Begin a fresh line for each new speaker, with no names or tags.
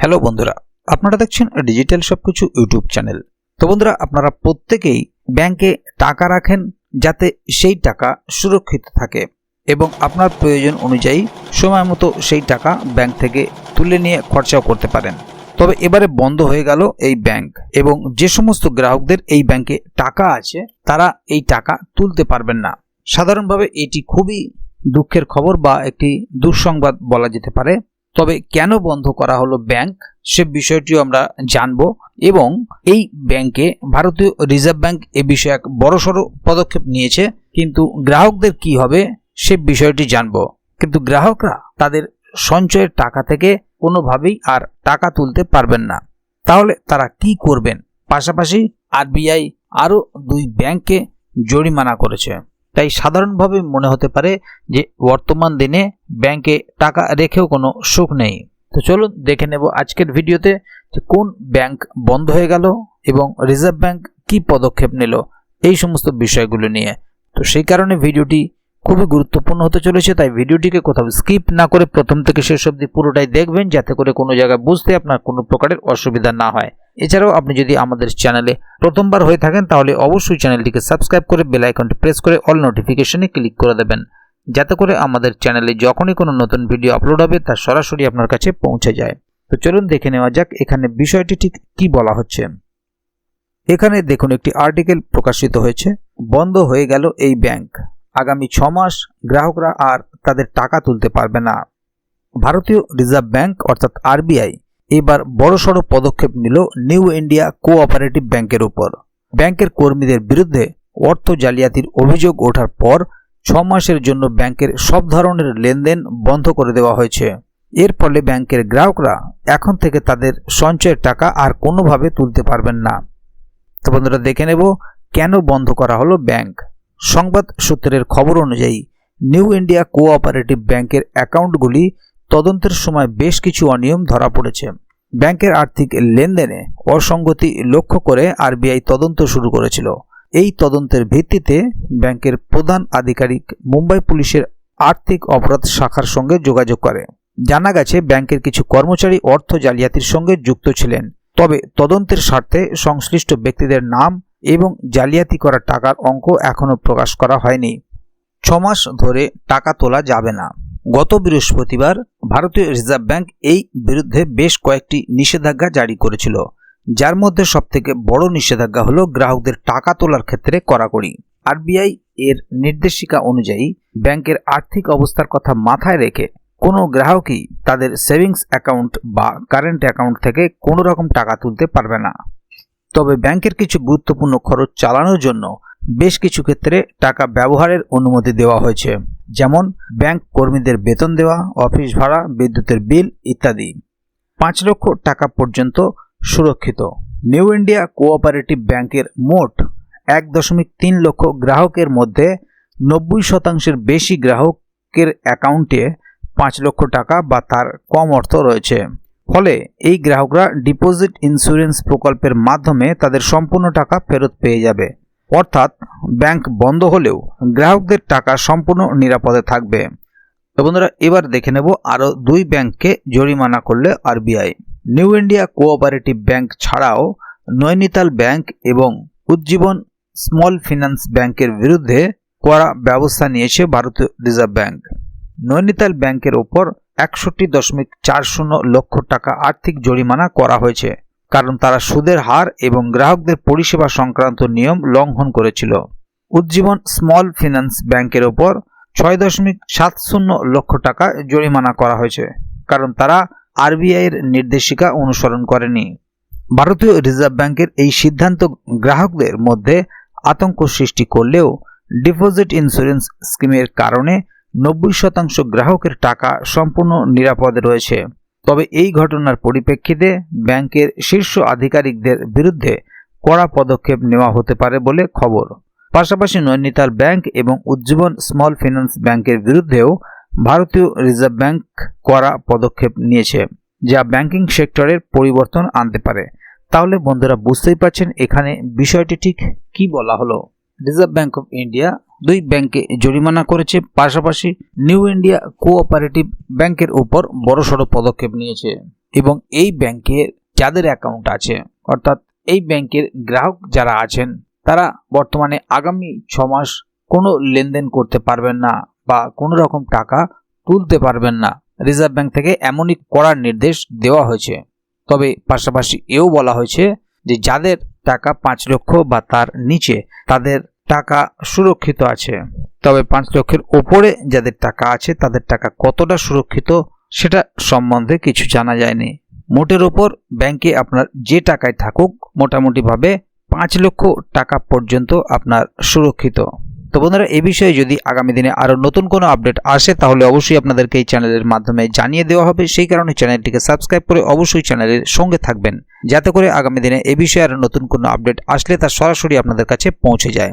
Hello বন্ধুরা, আপনারা দেখছেন ডিজিটাল সবকিছু ইউটিউব চ্যানেল। তো বন্ধুরা, আপনারা প্রত্যেকেই ব্যাংকে টাকা রাখেন যাতে সেই টাকা সুরক্ষিত থাকে এবং আপনার প্রয়োজন অনুযায়ী সময় মতো সেই টাকা ব্যাংক থেকে তুলে নিয়ে খরচাও করতে পারেন। তবে এবারে বন্ধ হয়ে গেল এই ব্যাংক এবং যে সমস্ত গ্রাহকদের এই ব্যাংকে টাকা আছে, তারা এই টাকা তুলতে পারবেন না। সাধারণভাবে এটি খুবই দুঃখের খবর বা একটি দুঃসংবাদ বলা যেতে পারে। তবে কেন বন্ধ করা হলো ব্যাংক? সে বিষয়টিও আমরা জানব এবং এই ব্যাংকে ভারতীয় রিজার্ভ ব্যাংক এ বিষয়ে এক বড়সড় পদক্ষেপ নিয়েছে। কিন্তু গ্রাহকদের কি হবে সে বিষয়টি জানব। কিন্তু গ্রাহকরা তাদের সঞ্চয়ের টাকা থেকে কোনোভাবেই আর টাকা তুলতে পারবেন না। তাহলে তারা কি করবেন? পাশাপাশি আরবিআই আরও দুই ব্যাংককে জরিমানা করেছে। তাই সাধারণভাবে মনে হতে পারে যে বর্তমান দিনে ব্যাংকে টাকা রেখেও কোনো সুখ নেই। তো চলুন দেখে নেব আজকের ভিডিওতে যে কোন ব্যাংক বন্ধ হয়ে গেল এবং রিজার্ভ ব্যাংক কি পদক্ষেপ নিল এই সমস্ত বিষয়গুলো নিয়ে। তো সেই কারণে ভিডিওটি খুবই গুরুত্বপূর্ণ হতে চলেছে, তাই ভিডিওটিকে কোথাও স্কিপ না করে প্রথম থেকে শেষ অবধি পুরোটাই দেখবেন, যাতে করে কোনো জায়গায় বুঝতে আপনার কোনো প্রকারের অসুবিধা না হয়। এছাড়াও আপনি যদি আমাদের চ্যানেলে প্রথমবার হয়ে থাকেন, তাহলে অবশ্যই চ্যানেলটিকে সাবস্ক্রাইব করে বেল আইকনটি প্রেস করে অল নোটিফিকেশনে ক্লিক করে দেবেন। যাতে করে আমাদের চ্যানেলে যখনই কোনো নতুন ভিডিও আপলোড হবে, তা সরাসরি আপনার কাছে পৌঁছে যায়। তো চলুন দেখে নেওয়া যাক এখানে বিষয়টি ঠিক কি বলা হচ্ছে। এখানে দেখুন, একটি আর্টিকেল প্রকাশিত হয়েছে, বন্ধ হয়ে গেল এই ব্যাংক। আগামী ছ মাস গ্রাহকরা আর তাদের টাকা তুলতে পারবে না। ভারতীয় রিজার্ভ ব্যাংক, অর্থাৎ আরবিআই এবার বড়সড় পদক্ষেপ নিল নিউ ইন্ডিয়া কোঅপারেটিভ ব্যাংকের উপর। ব্যাংকের কর্মীদের বিরুদ্ধে অর্থ জালিয়াতির অভিযোগ ওঠার পর ছ মাসের জন্য ব্যাংকের সব ধরনের লেনদেন বন্ধ করে দেওয়া হয়েছে। এর ফলে ব্যাংকের গ্রাহকরা এখন থেকে তাদের সঞ্চয়ের টাকা আর কোনোভাবে তুলতে পারবেন না। তো বন্ধুরা, দেখে নেব কেন বন্ধ করা হলো ব্যাংক। সংবাদ সূত্রের খবর অনুযায়ী নিউ ইন্ডিয়া কোঅপারেটিভ ব্যাংকের অ্যাকাউন্টগুলি তদন্তের সময় বেশ কিছু অনিয়ম ধরা পড়েছে। ব্যাংকের আর্থিক লেনদেনে অসঙ্গতি লক্ষ্য করে আরবিআই তদন্ত শুরু করেছিল। এই তদন্তের ভিত্তিতে ব্যাংকের প্রধান আধিকারিক মুম্বাই পুলিশের আর্থিক অপরাধ শাখার সঙ্গে যোগাযোগ করে। জানা গেছে, ব্যাংকের কিছু কর্মচারী অর্থ জালিয়াতির সঙ্গে যুক্ত ছিলেন। তবে তদন্তের স্বার্থে সংশ্লিষ্ট ব্যক্তিদের নাম এবং জালিয়াতি করা টাকার অঙ্ক এখনও প্রকাশ করা হয়নি। ছমাস ধরে টাকা তোলা যাবে না। গত বৃহস্পতিবার ভারতীয় রিজার্ভ ব্যাংক এই বিরুদ্ধে বেশ কয়েকটি নিষেধাজ্ঞা জারি করেছিল। যার মধ্যে সবথেকে বড় নিষেধাজ্ঞা হলো গ্রাহকদের টাকা তোলার ক্ষেত্রে কড়াকড়ি। আরবিআই এর নির্দেশিকা অনুযায়ী ব্যাংকের আর্থিক অবস্থার কথা মাথায় রেখে কোনো গ্রাহকই তাদের সেভিংস অ্যাকাউন্ট বা কারেন্ট অ্যাকাউন্ট থেকে কোনো রকম টাকা তুলতে পারবে না। তবে ব্যাংকের কিছু গুরুত্বপূর্ণ খরচ চালানোর জন্য বেশ কিছু ক্ষেত্রে টাকা ব্যবহারের অনুমতি দেওয়া হয়েছে। যেমন ব্যাংক কর্মীদের বেতন দেওয়া, অফিস ভাড়া, বিদ্যুতের বিল ইত্যাদি। পাঁচ লক্ষ টাকা পর্যন্ত সুরক্ষিত। নিউ ইন্ডিয়া কোঅপারেটিভ ব্যাংকের মোট এক দশমিক তিন লক্ষ গ্রাহকের মধ্যে নব্বই শতাংশের বেশি গ্রাহকের অ্যাকাউন্টে পাঁচ লক্ষ টাকা বা তার কম অর্থ রয়েছে। ফলে এই গ্রাহকরা ডিপোজিট ইন্স্যুরেন্স প্রকল্পের মাধ্যমে তাদের সম্পূর্ণ টাকা ফেরত পেয়ে যাবে। অর্থাৎ ব্যাংক বন্ধ হলেও গ্রাহকদের টাকা সম্পূর্ণ নিরাপদে থাকবে। তো বন্ধুরা, এবার দেখে নেব আরও দুই ব্যাংককে জরিমানা করলে RBI. New India cooperative bank ছাড়াও নৈনিতাল ব্যাংক এবং উজ্জীবন স্মল ফিন্যান্স ব্যাংকের বিরুদ্ধে করা ব্যবস্থা নিয়েছে ভারতীয় রিজার্ভ ব্যাংক। নৈনিতাল ব্যাংকের ওপর একষট্টি দশমিক চার শূন্য লক্ষ টাকা আর্থিক জরিমানা করা হয়েছে। কারণ তারা সুদের হার এবং গ্রাহকদের পরিষেবা সংক্রান্ত নিয়ম লঙ্ঘন করেছিল। উজ্জীবন স্মল ফিন্যান্স ব্যাংকের ওপর ছয় দশমিক সাত শূন্য লক্ষ টাকা জরিমানা করা হয়েছে, কারণ তারা আরবিআইয়ের নির্দেশিকা অনুসরণ করেনি। ভারতীয় রিজার্ভ ব্যাংকের এই সিদ্ধান্ত গ্রাহকদের মধ্যে আতঙ্ক সৃষ্টি করলেও ডিপোজিট ইন্স্যুরেন্স স্কিমের কারণে নব্বই শতাংশ গ্রাহকের টাকা সম্পূর্ণ নিরাপদে রয়েছে। তবে এই ঘটনার পরিপ্রেক্ষিতে ব্যাংকের শীর্ষ আধিকারিকদের বিরুদ্ধে কড়া পদক্ষেপ নেওয়া হতে পারে বলে খবর। পাশাপাশি নৈনিতাল ব্যাংক এবং উজ্জীবন স্মল ফিন্যান্স ব্যাংকের বিরুদ্ধেও ভারতীয় রিজার্ভ ব্যাংক কড়া পদক্ষেপ নিয়েছে, যা ব্যাংকিং সেক্টরের পরিবর্তন আনতে পারে। তাহলে বন্ধুরা বুঝতেই পারছেন এখানে বিষয়টি ঠিক কি বলা হলো। রিজার্ভ ব্যাংক অফ ইন্ডিয়া দুই ব্যাংকে জরিমানা করেছে, পাশাপাশি নিউ ইন্ডিয়া কোঅপারেটিভ ব্যাংকের উপর বড়সড় পদক্ষেপ নিয়েছে। এবং এই ব্যাংকে যাদের অ্যাকাউন্ট আছে, অর্থাৎ এই ব্যাংকের গ্রাহক যারা আছেন, তারা বর্তমানে আগামী ছ মাস কোনো লেনদেন করতে পারবেন না বা কোনো রকম টাকা তুলতে পারবেন না। রিজার্ভ ব্যাংক থেকে এমনই করার নির্দেশ দেওয়া হয়েছে। তবে পাশাপাশি এও বলা হয়েছে যে, যাদের টাকা পাঁচ লক্ষ বা তার নিচে, তাদের টাকা সুরক্ষিত আছে। তবে পাঁচ লক্ষের ওপরে যাদের টাকা আছে, তাদের টাকা কতটা সুরক্ষিত সেটা সম্বন্ধে কিছু জানা যায়নি। মোটের ওপর ব্যাংকে আপনার যে টাকায় থাকুক, মোটামুটিভাবে পাঁচ লক্ষ টাকা পর্যন্ত আপনার সুরক্ষিত। তো বন্ধুরা এই বিষয়ে যদি আগামী দিনে আরও নতুন কোনো আপডেট আসে, তাহলে অবশ্যই আপনাদেরকে এই চ্যানেলের মাধ্যমে জানিয়ে দেওয়া হবে। সেই কারণে চ্যানেলটিকে সাবস্ক্রাইব করে অবশ্যই চ্যানেলের সঙ্গে থাকবেন, যাতে করে আগামী দিনে এ বিষয়ে আরও নতুন কোনো আপডেট আসলে তা সরাসরি আপনাদের কাছে পৌঁছে যায়।